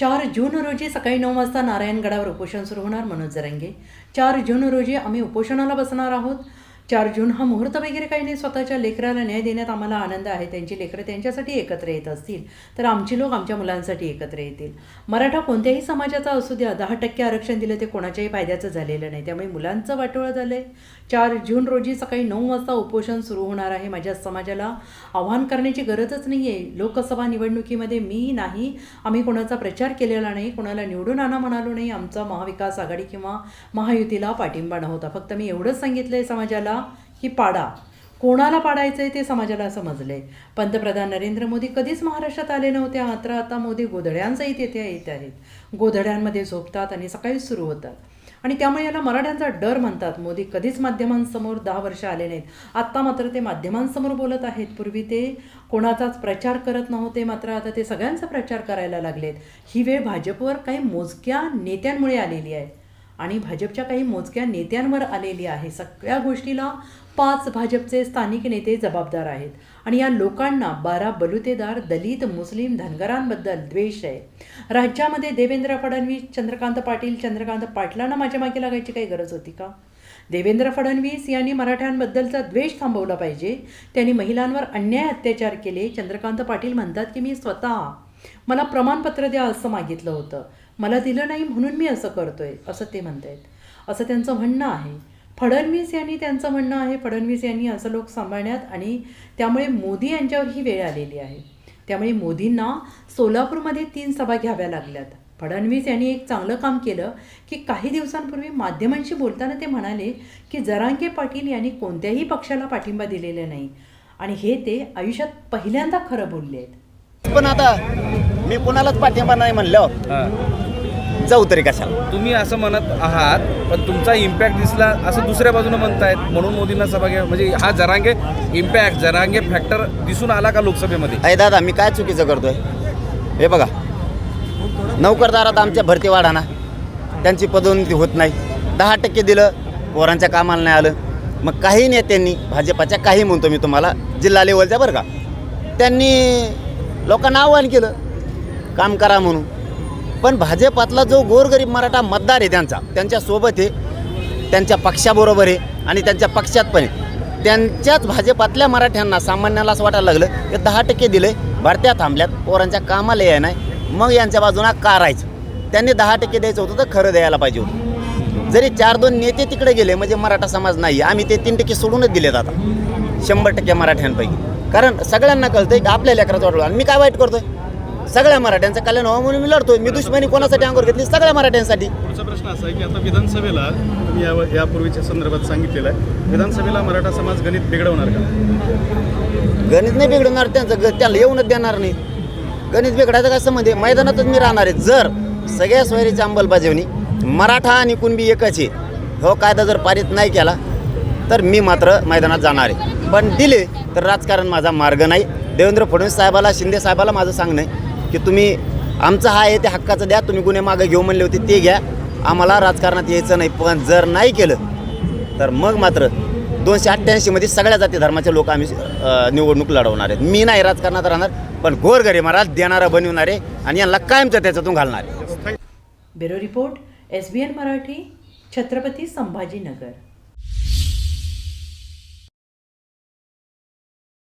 चार जून रोजी सकाळी नऊ वाजता नारायणगडावर उपोषण सुरू होणार मनोज जरंगे. चार जून रोजी आम्ही उपोषणाला बसणार आहोत. चार जून हा मुहूर्त वगैरे काही नाही. स्वतःच्या लेकराला न्याय देण्यात आम्हाला आनंद आहे. त्यांची लेकरं त्यांच्यासाठी एकत्र येत असतील तर आमची लोक आमच्या मुलांसाठी एकत्र येतील. मराठा कोणत्याही समाजाचा असू द्या दहा टक्के आरक्षण दिलं ते कोणाच्याही फायद्याचं झालेलं नाही. त्यामुळे मुलांचं वाटोळं झालं आहे चार जून रोजी सकाळी नऊ वाजता उपोषण सुरू होणार आहे. माझ्या समाजाला आव्हान करण्याची गरजच नाही आहे लोकसभा निवडणुकीमध्ये मी नाही. आम्ही कोणाचा प्रचार केलेला नाही कोणाला निवडून आणा म्हणालो नाही. आमचा महाविकास आघाडी किंवा महायुतीला पाठिंबा नव्हता. फक्त मी एवढंच सांगितलं आहे समाजाला की पाडा? कोणाला पाडायचं आहे ते समाजाला समजले पंतप्रधान नरेंद्र मोदी कधीच महाराष्ट्रात आले नव्हते. मात्र आता मोदी गोधड्यांसहित येथे येत आहेत. गोधड्यांमध्ये झोपतात आणि सकाळीच सुरू होतात. आणि त्यामुळे याला मराठ्यांचा डर म्हणतात. मोदी कधीच माध्यमांसमोर दहा वर्ष आले नाहीत. आत्ता मात्र ते माध्यमांसमोर बोलत आहेत. पूर्वी ते कोणाचाच प्रचार करत नव्हते. मात्र आता ते सगळ्यांचा प्रचार करायला लागलेत. ही वेळ भाजपवर काही मोजक्या नेत्यांमुळे आलेली आहे. आणि भाजपच्या काही मोजक्या नेत्यांवर आलेली आहे. सगळ्या गोष्टीला पाच भाजपचे स्थानिक नेते जबाबदार आहेत. आणि या लोकांना बारा बलुतेदार दलित मुस्लिम धनगरांबद्दल द्वेष आहे. राज्यामध्ये देवेंद्र फडणवीस चंद्रकांत पाटील चंद्रकांत पाटलांना माझ्या मागे लागायची काही गरज होती का? देवेंद्र फडणवीस यांनी मराठ्यांबद्दलचा द्वेष थांबवला पाहिजे. त्यांनी महिलांवर अन्याय अत्याचार केले. चंद्रकांत पाटील म्हणतात की मी स्वतः मला प्रमाणपत्र द्या असं मागितलं होतं. मला दिलं नाही म्हणून मी असं करतोय असं ते म्हणत आहेत असं त्यांचं म्हणणं आहे. फडणवीस यांनी त्यांचं म्हणणं आहे फडणवीस यांनी असं लोक सांभाळण्यात आणि त्यामुळे मोदी यांच्यावर ही वेळ आलेली आहे. त्यामुळे मोदींना सोलापूरमध्ये तीन सभा घ्याव्या लागल्यात. फडणवीस यांनी एक चांगलं काम केलं की काही दिवसांपूर्वी माध्यमांशी बोलताना ते म्हणाले की जरांगे पाटील यांनी कोणत्याही पक्षाला पाठिंबा दिलेला नाही. आणि हे ते आयुष्यात पहिल्यांदा खरं बोलले आहेत पण आता मी कुणालाच पाठिंबा नाही म्हणल्यावर. जाऊ तरी कशाला. तुम्ही असं म्हणत आहात पण तुमचा इम्पॅक्ट दिसला असं दुसऱ्या बाजूने म्हणतायत म्हणून मोदींना सभा घ्या. म्हणजे हा जरांगे इम्पॅक्ट जरांगे फॅक्टर दिसून आला का लोकसभेमध्ये? अरे दादा मी काय चुकीचं करतोय? हे बघा. नोकरदारात आमच्या भरती वाढाना. त्यांची पदोन्नती होत नाही. दहा टक्के दिलं पोरांच्या कामाला नाही आलं. मग काही नेत्यांनी भाजपाच्या काही म्हणतो मी तुम्हाला जिल्हा लेवलच्या बरं का. त्यांनी लोकांना आव्हान केलं काम करा म्हणून. पण भाजपातला जो गोरगरीब मराठा मतदार आहे त्यांचा त्यांच्यासोबत आहे त्यांच्या पक्षाबरोबर आहे आणि त्यांच्या पक्षात पण आहे. त्यांच्याच भाजपातल्या मराठ्यांना सामान्याला असं वाटायला लागलं की दहा टक्के दिले भरत्या थांबल्यात पोरांच्या कामाला याय नाही मग यांच्या बाजूला का राहायचं? त्यांनी दहा टक्के द्यायचं होतं तर खरं द्यायला पाहिजे होतं. जरी चार दोन नेते तिकडे गेले म्हणजे मराठा समाज नाही आम्ही ते तीन टक्के सोडूनच दिलेत आता शंभर टक्के मराठ्यांपैकी. कारण सगळ्यांना कळतंय की आपल्या लेकराचं वाटलं आणि मी काय वाईट करतोय? सगळ्या मराठ्यांचं कल्याण व्हावं म्हणून मी लढतोय. मी दुश्मनी कोणासाठी अंगोर घेतली? सगळ्या मराठ्यांसाठी. पुढचा प्रश्न असा आहे की आता विधानसभेला तुम्ही या यापूर्वीच्या संदर्भात सांगितलेलं आहे. विधानसभेला मराठा समाज गणित बिघडवणार का? गणित नाही बिघडवणार त्यांचं ग त्याला येऊनच देणार नाही. गणित बिघडायचं काय संबंध आहे? मैदानातच मी राहणार आहे. जर सगळ्या सोयरीची अंमलबजावणी मराठा आणि कुणबी एकच आहे हो कायदा जर पारित नाही केला तर मी मात्र मैदानात जाणार आहे. पण दिले तर राजकारण माझा मार्ग नाही. देवेंद्र फडणवीस साहेबाला शिंदे साहेबाला माझं सांगणं आहे की तुम्ही आमचं हा आहे ते हक्काचं द्या. तुम्ही गुन्हे मागे घेऊ म्हणले होते ते घ्या. आम्हाला राजकारणात यायचं नाही. पण जर नाही केलं तर मग मात्र दोनशे अठ्ठ्याऐंशीमध्ये सगळ्या जाती धर्माचे लोक आम्ही निवडणूक लढवणार आहेत. मी नाही राजकारणात राहणार पण गोरगरीब महाराज देणारा बनवणार आहे आणि यांना कायमचं त्याच्यातून घालणार आहे. Bureau report S B N Marathi Chhatrapati Sambhajinagar.